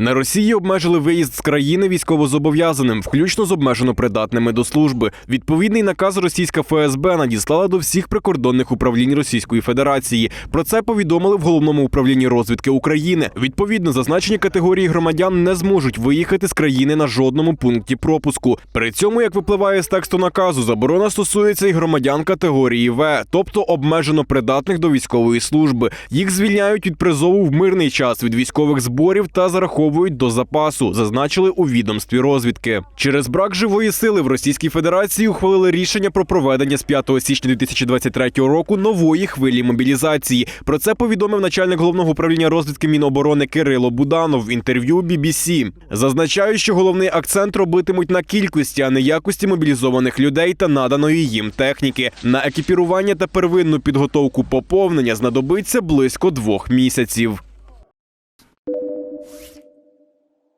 На Росії обмежили виїзд з країни військовозобов'язаним, включно з обмежено придатними до служби. Відповідний наказ російська ФСБ надіслала до всіх прикордонних управлінь Російської Федерації. Про це повідомили в головному управлінні розвідки України. Відповідно, зазначені категорії громадян не зможуть виїхати з країни на жодному пункті пропуску. При цьому, як випливає з тексту наказу, заборона стосується і громадян категорії В, тобто обмежено придатних до військової служби. Їх звільняють від призову в мирний час від військових зборів та зараховують до запасу, зазначили у відомстві розвідки. Через брак живої сили в Російській Федерації ухвалили рішення про проведення з 5 січня 2023 року нової хвилі мобілізації. Про це повідомив начальник головного управління розвідки Міноборони Кирило Буданов в інтерв'ю BBC. Зазначаю, що головний акцент робитимуть на кількості, а не якості мобілізованих людей та наданої їм техніки. На екіпірування та первинну підготовку поповнення знадобиться близько двох місяців.